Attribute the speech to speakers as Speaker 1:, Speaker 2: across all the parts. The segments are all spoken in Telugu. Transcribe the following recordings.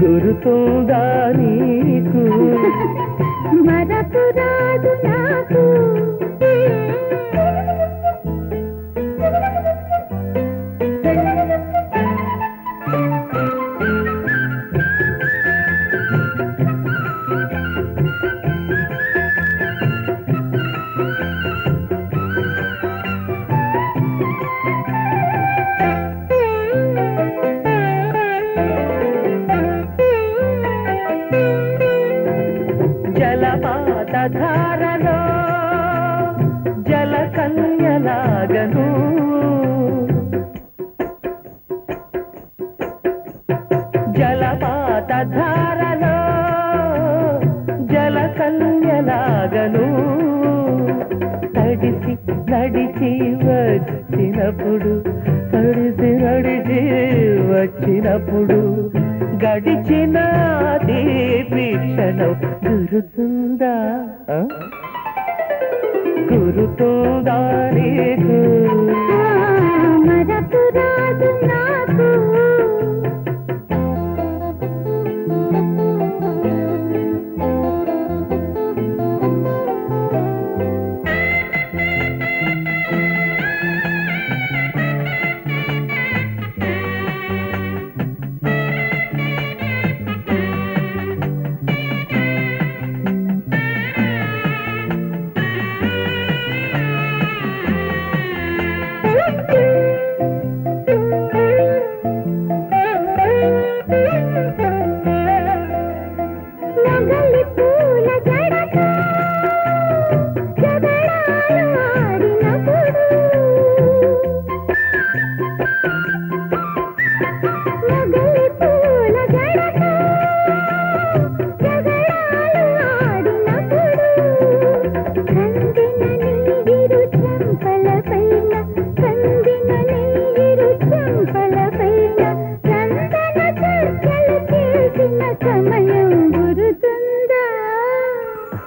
Speaker 1: గురుతుందా నీకు?
Speaker 2: మరపురాదు
Speaker 1: ధారలో జలకన్యలాగను జలపాత ధారలో జలకన్యలాగను తడిసి నడిచి వచ్చినప్పుడు తడిసి నడిచి వచ్చినప్పుడు గడిచిన తీపి క్షణం గురుతుందా? గురుతుందా నీకు?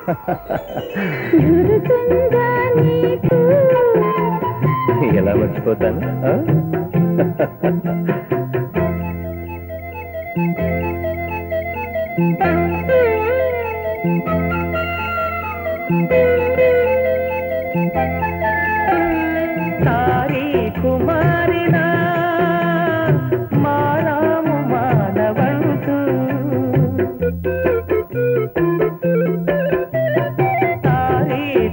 Speaker 1: ఎలా మర్చిపోతాను Thank you.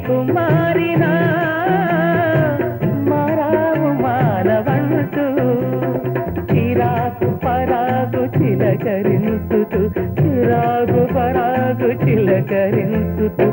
Speaker 1: కుమారిన మారాము మానవంతు చిరాకు పరాగు చిలకరించుతూ చిరాకు పరాగు చిలకరించుతూ.